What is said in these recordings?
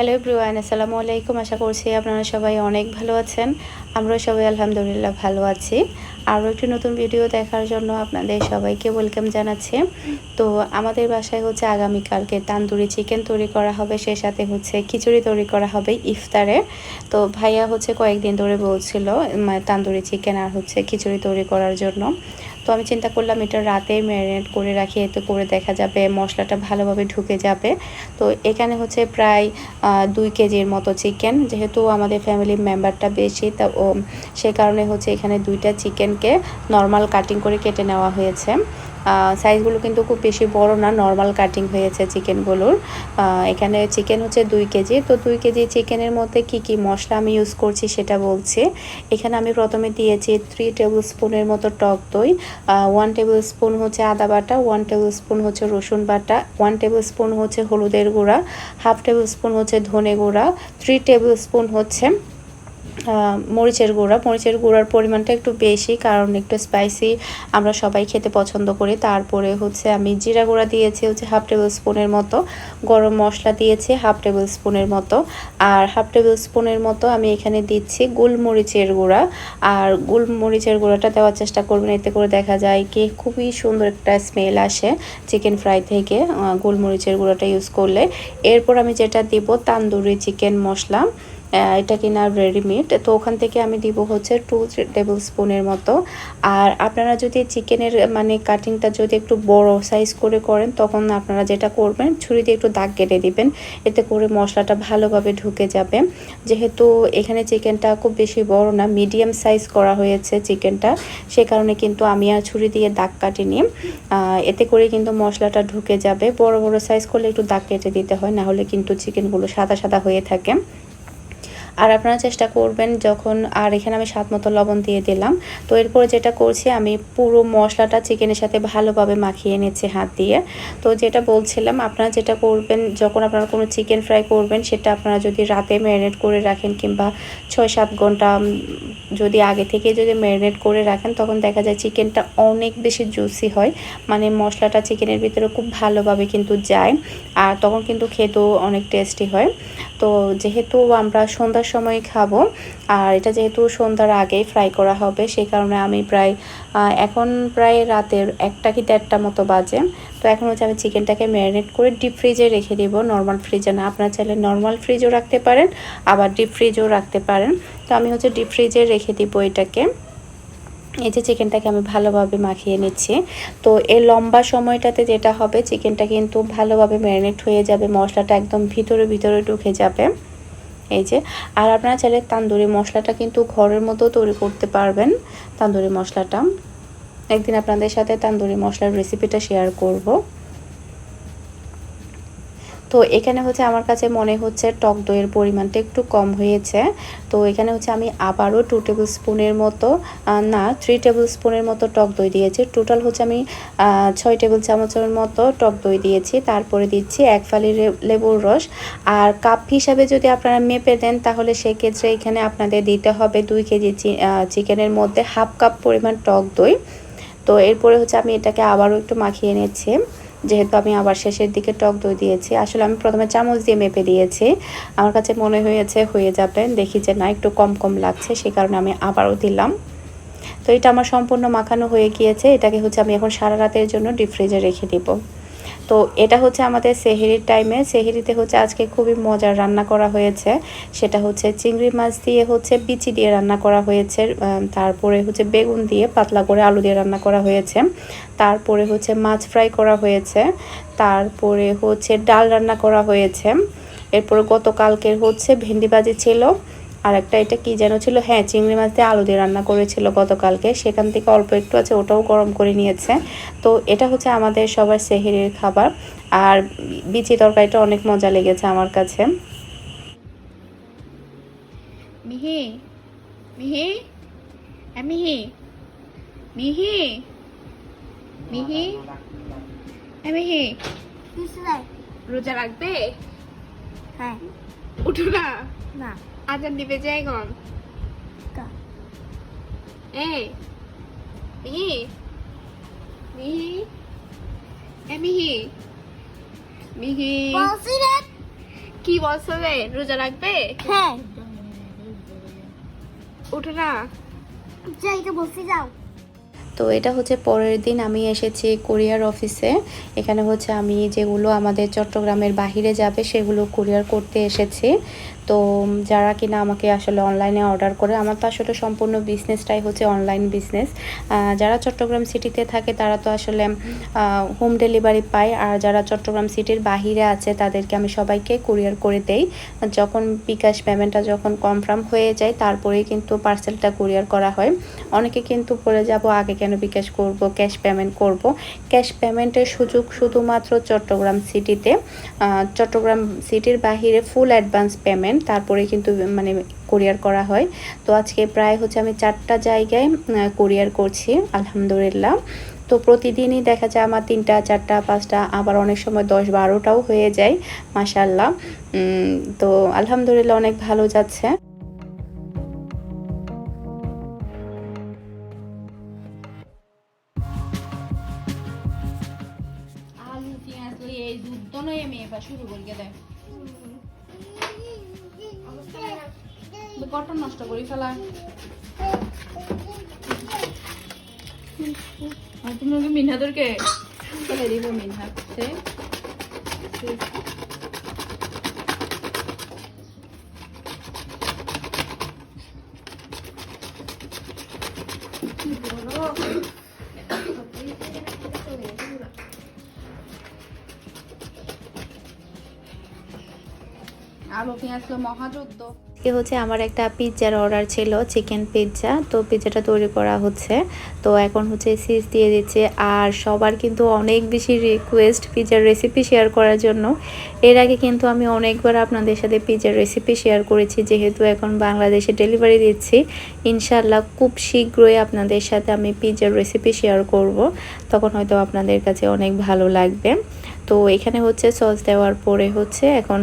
Hello everyone আসসালামু আলাইকুম আশা করছি আপনারা সবাই অনেক ভালো আছেন। আমরাও সবাই আলহামদুলিল্লাহ ভালো আছি। আরও একটি নতুন ভিডিও দেখার জন্য আপনাদের সবাইকে ওয়েলকাম জানাচ্ছি। তো আমাদের বাসায় হচ্ছে আগামীকালকে তান্দুরি চিকেন তৈরি করা হবে, সে সাথে হচ্ছে খিচুড়ি তৈরি করা হবে ইফতারে। তো ভাইয়া হচ্ছে কয়েকদিন ধরে বলছিল তান্দুরি চিকেন আর হচ্ছে খিচুড়ি তৈরি করার জন্য। তো আমি চিন্তা করলাম এটা রাতে ম্যারিনেট করে রাখি, এতে করে দেখা যাবে মশলাটা ভালোভাবে ঢুকে যাবে। তো এখানে হচ্ছে প্রায় দুই কেজির মতো চিকেন যেহেতু আমাদের ফ্যামিলি মেম্বারটা বেশি, তা ও, সে কারণে হচ্ছে এখানে দুইটা চিকেনকে নর্মাল কাটিং করে কেটে নেওয়া হয়েছে। সাইজগুলো কিন্তু খুব বেশি বড় না নর্মাল কাটিং হয়েছে চিকেনগুলোর এখানে চিকেন হচ্ছে দুই কেজি। তো দুই কেজি চিকেনের মধ্যে কি কি মশলা আমি ইউজ করছি সেটা বলছি। এখানে আমি প্রথমে দিয়েছি থ্রি টেবিল স্পুনের মতো টক দই ওয়ান টেবিল স্পুন হচ্ছে আদা বাটা ওয়ান টেবিল স্পুন হচ্ছে রসুন বাটা ওয়ান টেবিল স্পুন হচ্ছে হলুদের গুঁড়া হাফ টেবিল স্পুন হচ্ছে ধনে গুঁড়া থ্রি টেবিল স্পুন হচ্ছে মরিচের গুঁড়া। মরিচের গুঁড়ার পরিমাণটা একটু বেশি, কারণ একটু স্পাইসি আমরা সবাই খেতে পছন্দ করি। তারপরে হচ্ছে আমি জিরা গুঁড়া দিয়েছি হচ্ছে হাফ টেবিল স্পুনের মতো, গরম মশলা দিয়েছি হাফ টেবিল স্পুনের মতো। আর হাফ টেবিল স্পুনের মতো আমি এখানে দিচ্ছি গোলমরিচের গুঁড়া। আর গোলমরিচের গুঁড়াটা দেওয়ার চেষ্টা করবেন, এতে করে দেখা যায় কি খুবই সুন্দর একটা স্মেল আসে চিকেন ফ্রাই থেকে গোলমরিচের গুঁড়াটা ইউজ করলে। এরপর আমি যেটা দিব, তান্দুরি চিকেন মশলা। এটা কিনা রেডিমেড তো ওখান থেকে আমি দিব হচ্ছে টু টেবিল স্পুনের মতো। আর আপনারা যদি চিকেনের মানে কাটিংটা যদি একটু বড় সাইজ করে করেন, তখন আপনারা যেটা করবেন, ছুরি দিয়ে একটু দাগ কেটে দিবেন। এতে করে মশলাটা ভালোভাবে ঢুকে যাবে। যেহেতু এখানে চিকেনটা খুব বেশি বড় না মিডিয়াম সাইজ করা হয়েছে চিকেনটা সে কারণে কিন্তু আমি আর ছুরি দিয়ে দাগ কাটিনি। এতে করে কিন্তু মশলাটা ঢুকে যাবে। বড় বড় সাইজ করলে একটু দাগ কেটে দিতে হয় না হলে কিন্তু চিকেনগুলো সাদা সাদা হয়ে থাকে। আর আপনারা চেষ্টা করবেন যখন, আর এখানে আমি স্বাদ মতো লবণ দিয়ে দিলাম। তো এরপরে যেটা করছি, আমি পুরো মশলাটা চিকেনের সাথে ভালোভাবে মাখিয়ে নিচ্ছি হাত দিয়ে। তো যেটা বলছিলাম, আপনারা যেটা করবেন, যখন আপনারা কোনো চিকেন ফ্রাই করবেন, সেটা আপনারা যদি রাতে ম্যারিনেট করে রাখেন কিংবা ছয় সাত ঘণ্টা যদি আগে থেকে যদি ম্যারিনেট করে রাখেন, তখন দেখা যায় চিকেনটা অনেক বেশি জুসি হয়। মানে মশলাটা চিকেনের ভিতরে খুব ভালোভাবে কিন্তু যায়, আর তখন কিন্তু খেতেও অনেক টেস্টি হয়। তো যেহেতু আমরা সন্ধ্যার সময় খাব। আর এটা যেহেতু সন্ধ্যার আগেই ফ্রাই করা হবে, সেই কারণে আমি প্রায় এখন প্রায় রাতের একটা কি দেড়টা মতো বাজে। তো এখন হচ্ছে আমি চিকেনটাকে ম্যারিনেট করে ডিপ ফ্রিজে রেখে দিব নর্মাল ফ্রিজে না। আপনারা চাইলে নর্মাল ফ্রিজও রাখতে পারেন, আবার ডিপ ফ্রিজও রাখতে পারেন। তো আমি হচ্ছে ডিপ ফ্রিজে রেখে দিব এটাকে। এই যে চিকেনটাকে আমি ভালোভাবে মাখিয়ে নিচ্ছি। তো এই লম্বা সময়টাতে যেটা হবে, চিকেনটা কিন্তু ভালোভাবে ম্যারিনেট হয়ে যাবে, মশলাটা একদম ভিতরে ভিতরে ঢুকে যাবে। এই যে, আর আপনারা চাইলে তান্দুরি মশলাটা কিন্তু ঘরের মতো তৈরি করতে পারবেন, তান্দুরি মশলাটা। একদিন আপনাদের সাথে তান্দুরি মশলার রেসিপিটা শেয়ার করব। তো এখানে হচ্ছে আমার কাছে মনে হচ্ছে টক দইয়ের পরিমাণটা একটু কম হয়েছে। তো এখানে হচ্ছে আমি আবারও টু টেবিল স্পুনের মতো না থ্রি টেবিল স্পুনের মতো টক দই দিয়েছি। টোটাল হচ্ছে আমি ছয় টেবিল চামচের মতো টক দই দিয়েছি। তারপরে দিচ্ছি এক ফালি লেবুর রস। আর কাপ হিসাবে যদি আপনারা মেপে দেন, তাহলে সেক্ষেত্রে এখানে আপনাদের দিতে হবে দুই কেজি চিকেনের মধ্যে হাফ কাপ পরিমাণ টক দই। তো এরপরে হচ্ছে আমি এটাকে আবারও একটু মাখিয়ে নিচ্ছি। যেহেতু আমি আবার শেষের দিকে টক দই দিয়েছি। আসলে আমি প্রথমে চামচ দিয়ে মেপে দিয়েছি। আমার কাছে মনে হয়েছে, হয়ে যাবে। দেখি যে না, একটু কম কম লাগছে সেই কারণে আমি আবারও দিলাম। তো এটা আমার সম্পূর্ণ মাখানো হয়ে গিয়েছে। এটাকে হচ্ছে আমি এখন সারা রাতের জন্য ডিপ ফ্রিজে রেখে দিব। তো এটা হচ্ছে আমাদের সেহেরির টাইমে সেহেরিতে হচ্ছে আজকে খুবই মজার রান্না করা হয়েছে। সেটা হচ্ছে চিংড়ি মাছ দিয়ে হচ্ছে বিচি দিয়ে রান্না করা হয়েছে। তারপরে হচ্ছে বেগুন দিয়ে পাতলা করে আলু দিয়ে রান্না করা হয়েছে। তারপরে হচ্ছে মাছ ফ্রাই করা হয়েছে। তারপরে হচ্ছে ডাল রান্না করা হয়েছে। এরপরে গতকালকের হচ্ছে ভেন্ডি ভাজি ছিল। আর একটা এটা কি যেন ছিল? হ্যাঁ চিংড়ি মাছ দিয়ে আলু দিয়ে রান্না করেছিল গতকালকে। সেখান থেকে অল্প একটু আছে ওটাও গরম করে নিয়েছে। তো এটা হচ্ছে আমাদের সবার সেহেরির খাবার। আর বিচি তরকারিটা অনেক মজা লেগেছে আমার কাছে। মিহি মিহি হ্যাঁ মিহি মিহি মিহি হ্যাঁ মিহি। রোজা রাখবে? হ্যাঁ। উঠো না। না। আজান দিবে যে এখন? কা। মিহি মিহি এ মিহি মিহি। বলছি রে। কি বলছো রে রোজা রাখবে? হ্যাঁ। উঠো না। যাইতে বসে যাও। তো এটা হচ্ছে পরের দিন আমি এসেছি কুরিয়ার অফিসে। এখানে হচ্ছে আমি যেগুলো আমাদের চট্টগ্রামের বাহিরে যাবে সেগুলো কুরিয়ার করতে এসেছি। তো যারা কিনা আমাকে আসলে অনলাইনে অর্ডার করে, আমার তো আসলে সম্পূর্ণ বিজনেসটাই হচ্ছে অনলাইন বিজনেস যারা চট্টগ্রাম সিটিতে থাকে, তারা তো আসলে হোম ডেলিভারি পায়। আর যারা চট্টগ্রাম সিটির বাহিরে আছে, তাদেরকে আমি সবাইকে কুরিয়ার করে দেই। যখন বিকাশ পেমেন্টটা যখন কনফার্ম হয়ে যায়, তারপরেই কিন্তু পার্সেলটা কুরিয়ার করা হয়। অনেকে কিন্তু পড়ে যাব আগে কেন বিকাশ করব ক্যাশ পেমেন্ট করব? ক্যাশ পেমেন্টের সুযোগ শুধুমাত্র চট্টগ্রাম সিটিতে চট্টগ্রাম সিটির বাহিরে ফুল অ্যাডভান্স পেমেন্ট তারপরে কিন্তু মানে কোরিয়ার করা হয়। তো আজকে প্রায় হচ্ছে আমি চারটা জায়গায় কোরিয়ার করছি, আলহামদুলিল্লাহ। তো প্রতিদিনই দেখা যায় আমার তিনটা, চারটা, পাঁচটা, আবার অনেক সময় দশ, বারোটাও হয়ে যায় মাসাল্লাহ তো আলহামদুলিল্লাহ অনেক ভালো যাচ্ছে। তুমি ওকে মিনহাদুরকে ফেলে দিব মিনহাদ সে আলু পেঁয়াজ তো মহাযুদ্ধ। আজকে হচ্ছে আমার একটা পিৎজার অর্ডার ছিল, চিকেন পিৎজা। তো পিৎজাটা তৈরি করা হচ্ছে। তো এখন হচ্ছে সিজ দিয়ে দিচ্ছে। আর সবার কিন্তু অনেক বেশি রিকোয়েস্ট পিৎজার রেসিপি শেয়ার করার জন্য। এর আগে কিন্তু আমি অনেকবার আপনাদের সাথে পিৎজার রেসিপি শেয়ার করেছি, যেহেতু এখন বাংলাদেশে ডেলিভারি দিচ্ছি। ইনশাল্লাহ খুব শীঘ্রই আপনাদের সাথে আমি পিৎজার রেসিপি শেয়ার করব। তখন হয়তো আপনাদের কাছে অনেক ভালো লাগবে। তো এখানে হচ্ছে সস দেওয়ার পরে হচ্ছে এখন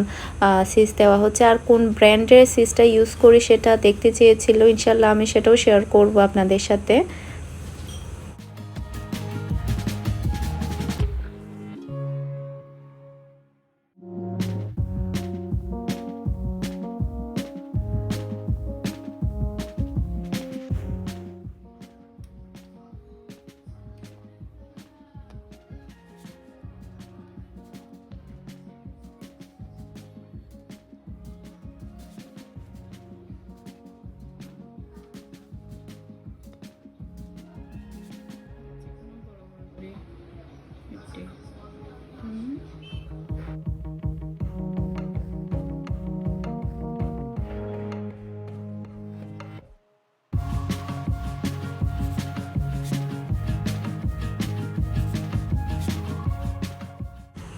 সিস দেওয়া হচ্ছে। আর কোন ব্র্যান্ডের সিসটা ইউজ করি সেটা দেখতে চেয়েছিল ইনশাল্লাহ আমি সেটাও শেয়ার করব আপনাদের সাথে।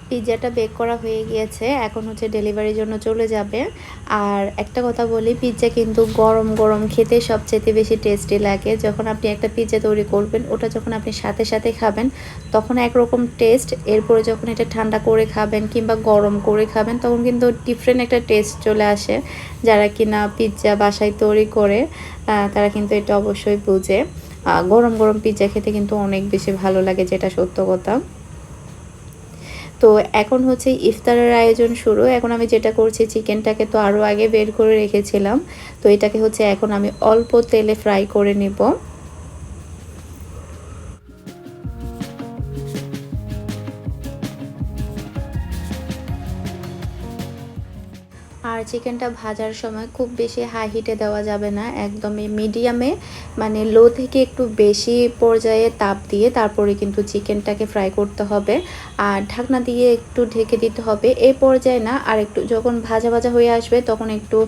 পিৎজাটা বেক করা হয়ে গিয়েছে, এখন হচ্ছে ডেলিভারির জন্য চলে যাবে। আর একটা কথা বলি পিৎজা কিন্তু গরম গরম খেতে সবচেয়ে বেশি টেস্টি লাগে। যখন আপনি একটা পিৎজা তৈরি করবেন, ওটা যখন আপনি সাথে সাথে খাবেন, তখন একরকম টেস্ট এরপরে যখন এটা ঠান্ডা করে খাবেন কিংবা গরম করে খাবেন, তখন কিন্তু ডিফারেন্ট একটা টেস্ট চলে আসে। যারা কিনা পিৎজা বাসায় তৈরি করে তারা কিন্তু এটা অবশ্যই বুঝে। গরম গরম পিৎজা খেতে কিন্তু অনেক বেশি ভালো লাগে, যেটা সত্য কথা। তো এখন হচ্ছে ইফতারের আয়োজন শুরু। এখন আমি যেটা করছি, চিকেনটাকে তো আরও আগে বের করে রেখেছিলাম। তো এটাকে হচ্ছে এখন আমি অল্প তেলে ফ্রাই করে নিব। চিকেনটা ভাজার সময় খুব বেশি হাই হিটে দেওয়া যাবে না। একদমই মিডিয়ামে মানে লো থেকে একটু বেশি পর্যায়ে তাপ দিয়ে তারপরে কিন্তু চিকেনটাকে ফ্রাই করতে হবে। আর ঢাকনা দিয়ে একটু ঢেকে দিতে হবে। এ পর্যায়ে না, আর একটু যখন ভাজা ভাজা হয়ে আসবে, তখন একটু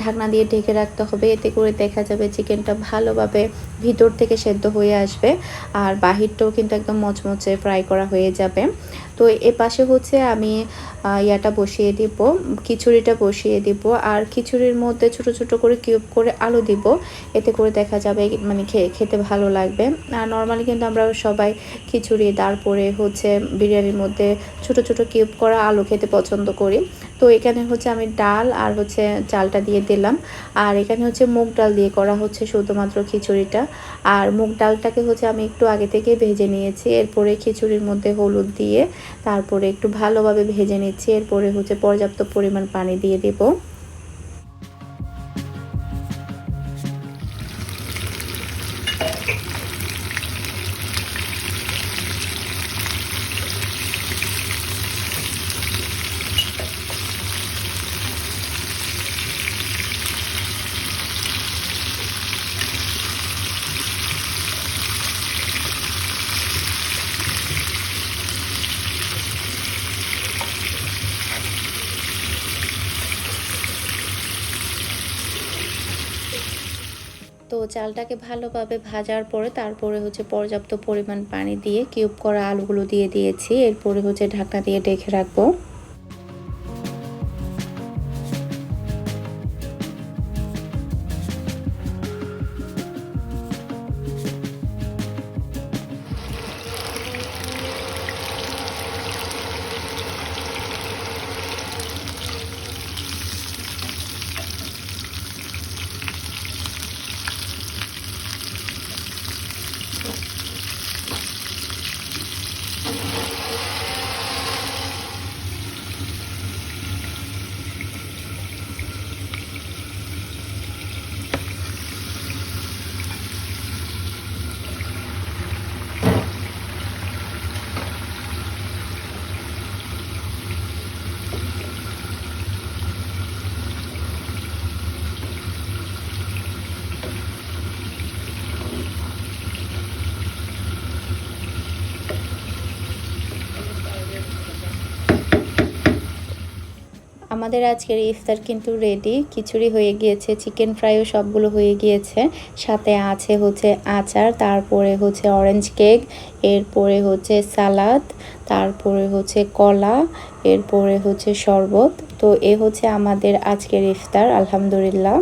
ঢাকনা দিয়ে ঢেকে রাখতে হবে। এতে করে দেখা যাবে চিকেনটা ভালোভাবে ভিতর থেকে সেদ্ধ হয়ে আসবে। আর বাহিরটাও কিন্তু একদম মচমচে ফ্রাই করা হয়ে যাবে। তো এ পাশে হচ্ছে আমি ইয়াটা বসিয়ে দিব, খিচুড়িটা বসিয়ে দিব, আর খিচুড়ির মধ্যে ছোট ছোট করে কিউব করে আলু দিব। এতে করে দেখা যাবে মানে খেতে ভালো লাগবে। আর নর্মালি কিন্তু আমরা সবাই খিচুড়ি, তারপরে হচ্ছে বিরিয়ানির মধ্যে ছোট ছোট কিউব করা আলু খেতে পছন্দ করি। তো এখানে হচ্ছে আমি ডাল আর হচ্ছে চালটা দিয়ে দিলাম। আর এখানে হচ্ছে মুগ ডাল দিয়ে করা হচ্ছে শুধুমাত্র খিচুড়িটা। আর মুগ ডালটাকে হচ্ছে আমি একটু আগে থেকে ভেজে নিয়েছি। এরপরে খিচুড়ির মধ্যে হলুদ দিয়ে তারপরে একটু ভালোভাবে ভেজে নিচ্ছি। এরপরে হচ্ছে পর্যাপ্ত পরিমাণ পানি দিয়ে দেবো। চালটাকে ভালোভাবে ভাজার পরে তারপরে হচ্ছে পর্যাপ্ত পরিমাণ পানি দিয়ে কিউব করা আলুগুলো দিয়ে দিয়েছি। এরপরে হচ্ছে ঢাকনা দিয়ে ঢেকে রাখব। আমাদের আজকের ইফতার কিন্তু রেডি খিচুড়ি হয়ে গিয়েছে চিকেন ফ্রাইও সবগুলো হয়ে গিয়েছে। সাথে আছে হচ্ছে আচার, তারপরে হচ্ছে অরেঞ্জ কেক এরপরে হচ্ছে সালাদ তারপরে হচ্ছে কলা, এরপরে হচ্ছে শরবত। তো এ হচ্ছে আমাদের আজকের ইফতার, আলহামদুলিল্লাহ।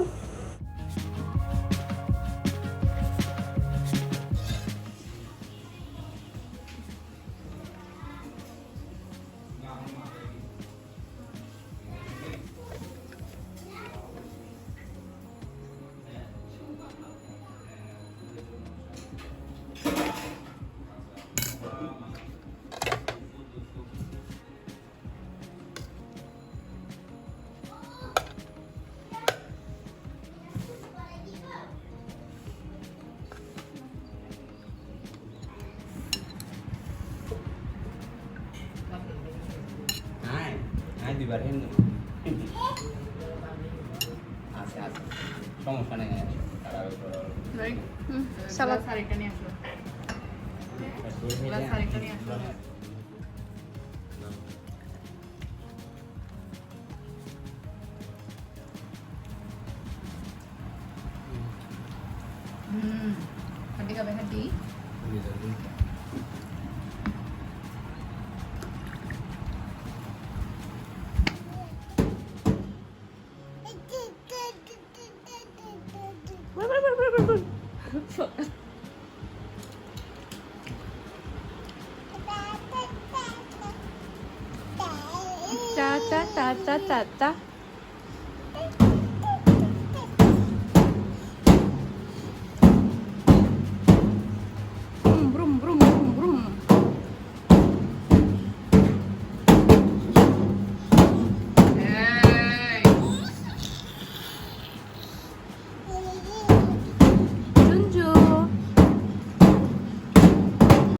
আয় দুইবার হেন আছে আছে সমস্যা নেই সালাদ শাড়িটা নিয়ে আসলো শাড়িটা নিয়ে আসলো হুম হাড্ডি খাবে চা চা চা